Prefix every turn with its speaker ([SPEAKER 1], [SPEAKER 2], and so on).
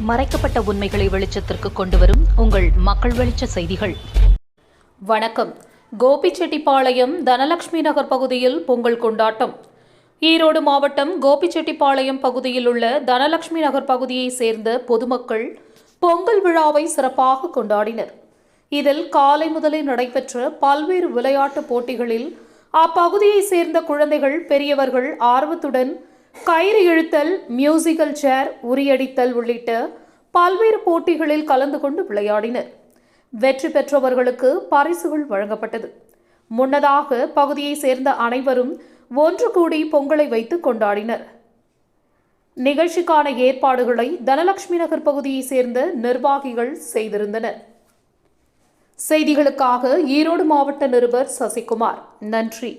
[SPEAKER 1] மறைக்கப்பட்ட உண்மைகளை வெளிச்சத்திற்கு கொண்டு வரும் உங்கள் மக்கள் வெளிச்ச செய்திகள். வணக்கம். கோபிச்செட்டிப்பாளையம் தனலட்சுமி நகர் பகுதியில் பொங்கல் கொண்டாட்டம். ஈரோடு மாவட்டம் கோபிச்செட்டிப்பாளையம் பகுதியில் உள்ள தனலட்சுமி நகர் பகுதியைச் சேர்ந்த பொதுமக்கள் பொங்கல் விழாவை சிறப்பாக கொண்டாடினர். இதில் காலை முதலே நடைபெற்ற பல்வேறு விளையாட்டுப் போட்டிகளில் அப்பகுதியைச் சேர்ந்த குழந்தைகள் பெரியவர்கள் ஆர்வத்துடன் கயிறு இழுத்தல் மியூசிக்கல் சேர் உரியடித்தல் உள்ளிட்ட பல்வேறு போட்டிகளில் கலந்து கொண்டு விளையாடினர். வெற்றி பெற்றவர்களுக்கு பரிசுகள் வழங்கப்பட்டது. முன்னதாக பகுதியைச் சேர்ந்த அனைவரும் ஒன்று கூடி பொங்கலை வைத்து கொண்டாடினர். நிகழ்ச்சிக்கான ஏற்பாடுகளை தனலட்சுமி நகர் பகுதியைச் சேர்ந்த நிர்வாகிகள் செய்திருந்தனர். செய்திகளுக்காக ஈரோடு மாவட்ட நிருபர் சசிகுமார். நன்றி.